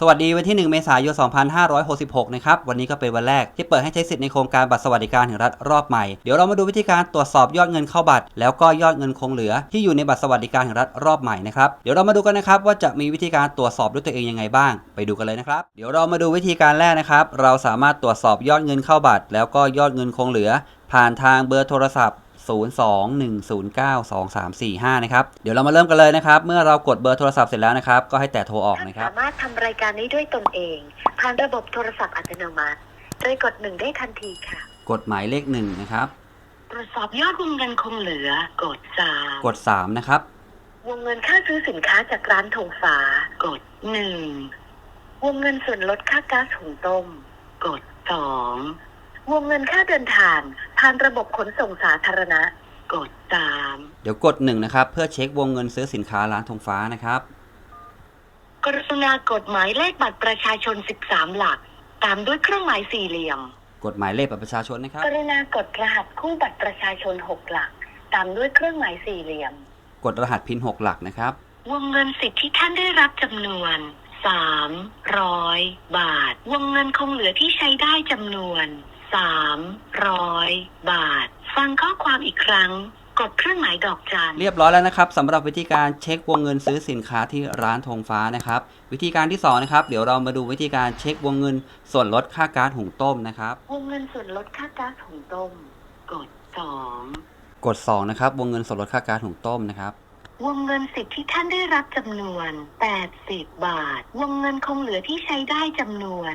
สวัสดีวันที่ 1 เมษายน 2566 นะครับ วันนี้ก็เป็นวันแรกที่เปิดให้ใช้สิทธิ์ในโครงการบัตรสวัสดิการแห่งรัฐรอบใหม่ เดี๋ยวเรามาดูวิธีการตรวจสอบยอดเงินเข้าบัตร แล้วก็ยอดเงินคงเหลือที่อยู่ในบัตรสวัสดิการแห่งรัฐรอบใหม่นะครับ เดี๋ยวเรามาดูกันนะครับว่าจะมีวิธีการตรวจสอบด้วยตัวเองยังไงบ้าง ไปดูกันเลยนะครับ เดี๋ยวเรามาดูวิธีการแรกนะครับ เราสามารถตรวจสอบยอดเงินเข้าบัตร แล้วก็ยอดเงินคงเหลือ ผ่านทางเบอร์โทรศัพท์ 02-109-2345 นะครับ เดี๋ยวเรามาเริ่มกันเลยนะครับ เมื่อเรากดเบอร์โทรศัพท์เสร็จแล้วนะครับ ก็ให้แตะโทรออกท่านนะครับ สามารถทำรายการนี้ด้วยตนเอง ผ่านระบบโทรศัพท์อัตโนมัติโดยกดหนึ่งได้ทันทีค่ะ กดหมายเลขหนึ่งนะครับ ตรวจสอบยอดวงเงินคงเหลือ กดสามกด 3 นะครับ วงเงินค่าซื้อสินค้าจากร้านธงฟ้ากดหนึ่งวงเงินส่วนลดค่าก๊าซหุงต้ม กดสอง วงเงินค่าเดินทาง ผ่านระบบขนส่งสาธารณะ กดสาม เดี๋ยวกด1นะครับ เพื่อเช็ควงเงินซื้อสินค้าร้านธงฟ้านะครับ กรุณากดหมายเลขบัตรประชาชน 13 หลัก ตามด้วยเครื่องหมายสี่เหลี่ยม กดหมายเลขบัตรประชาชนนะครับ กรุณากดรหัสคู่บัตรประชาชน 6 หลัก ตามด้วยเครื่องหมายสี่เหลี่ยม กดรหัสพิน6หลักนะครับ วงเงินสิทธิ์ที่ท่านได้รับจำนวน 300บาท วงเงินคงเหลือที่ใช้ได้จำนวน300บาท ฟังข้อความอีกครั้ง กดเครื่องหมายดอกจัน เรียบร้อยแล้วนะครับสำหรับวิธีการเช็ควงเงินซื้อสินค้าที่ร้านธงฟ้านะครับ วิธีการที่สองนะครับ เดี๋ยวเรามาดูวิธีการเช็ควงเงินส่วนลดค่าก๊าซหุงต้มนะครับ วงเงินส่วนลดค่าก๊าซหุงต้ม กด2กด 2 นะครับ วงเงินส่วนลดค่าก๊าซหุงต้มนะครับ วงเงินสิทธิ์ที่ท่านได้รับจำนวน 80 บาท วงเงินคงเหลือที่ใช้ได้จำนวน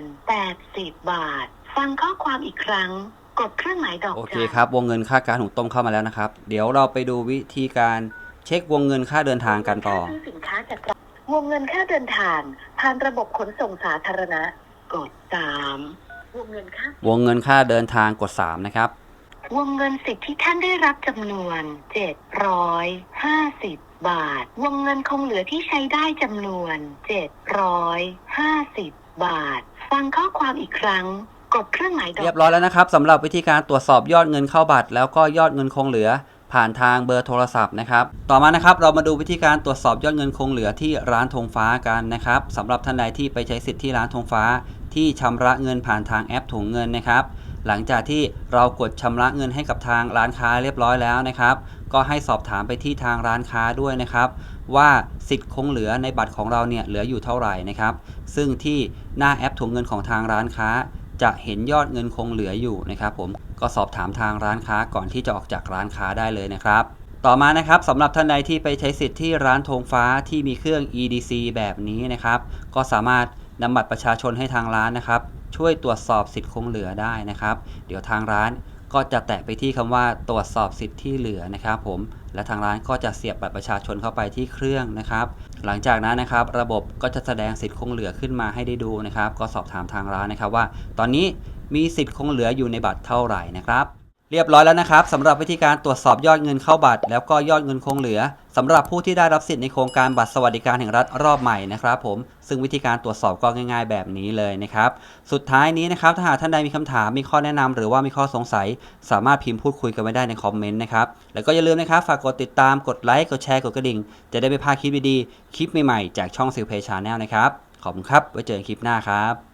80 บาท ฟังข้อความอีกครั้ง กดเครื่องหมายดอกจัน โอเคครับ วงเงินค่าก๊าซหุงต้มเข้ามาแล้วนะครับ เดี๋ยวเราไปดูวิธีการเช็ควงเงินค่าเดินทางกันต่อค่าซื้อสินค้าจากร้านวงเงินค่าเดินทางผ่านระบบขนส่งสาธารณะ กด3วงเงินค่าวงเงินค่าเดินทางกด 3 นะครับ วงเงินสิทธิ์ที่ท่านได้รับจำนวน 750 บาท วงเงินคงเหลือที่ใช้ได้จำนวน 750 บาท ฟังข้อความอีกครั้ง กดเครื่องหมายดอกเรียบร้อยแล้วนะครับสำหรับวิธีการตรวจสอบยอดเงินเข้าบัตร แล้วก็ยอดเงินคงเหลือผ่านทางเบอร์โทรศัพท์นะครับต่อมานะครับเรามาดูวิธีการตรวจสอบยอดเงินคงเหลือที่ร้านธงฟ้ากันนะครับสำหรับท่านใดที่ไปใช้สิทธิ์ที่ร้านธงฟ้า ที่ชำระเงินผ่านทางแอปถุงเงินนะครับ หลังจากที่เรากดชำระเงินให้กับทางร้านค้าเรียบร้อยแล้วนะครับ ก็ให้สอบถามไปที่ทางร้านค้าด้วยนะครับ ว่าสิทธิ์คงเหลือในบัตรของเราเนี่ยเหลืออยู่เท่าไหร่นะครับ ซึ่งที่หน้าแอปถุงเงินของทางร้านค้า จะเห็นยอดเงินคงเหลืออยู่นะครับ ผมก็สอบถามทางร้านค้าก่อนที่จะออกจากร้านค้าได้เลยนะครับต่อมานะครับสำหรับท่านใดที่ไปใช้สิทธิ์ที่ร้านธงฟ้าที่มีเครื่อง EDC แบบนี้นะครับ ก็สามารถนำบัตรประชาชนให้ทางร้านนะครับ ช่วยตรวจสอบสิทธิ์คงเหลือได้นะครับ เดี๋ยวทางร้านก็จะแตะไปที่คำว่าตรวจสอบสิทธิ์ที่เหลือนะครับ ผม และทางร้านก็จะเสียบบัตรประชาชนเข้าไปที่เครื่องนะครับ หลังจากนั้นนะครับ ระบบก็จะแสดงสิทธิ์คงเหลือขึ้นมาให้ได้ดูนะครับ ก็สอบถามทางร้านนะครับว่า ตอนนี้มีสิทธิ์คงเหลืออยู่ในบัตรเท่าไหร่นะครับ เรียบร้อยแล้วนะครับสำหรับวิธีการตรวจสอบยอดเงินเข้าบัตร แล้วก็ยอดเงินคงเหลือสำหรับผู้ที่ได้รับสิทธิ์ในโครงการบัตรสวัสดิการแห่งรัฐรอบใหม่นะครับผมซึ่งวิธีการตรวจสอบก็ง่ายๆ แบบนี้เลยนะครับ สุดท้ายนี้นะครับถ้าหากท่านใดมีคำถามมีข้อแนะนำหรือว่ามีข้อสงสัย สามารถพิมพ์พูดคุยกันไว้ได้ในคอมเมนต์นะครับแล้วก็อย่าลืมนะครับฝากกดติดตามกดไลค์กดแชร์กดกระดิ่ง จะได้ไม่พลาดคลิปดีๆคลิปใหม่ๆจากช่องซิลเพย์ชาแนลนะครับขอบคุณครับไว้เจอกันคลิปหน้าครับ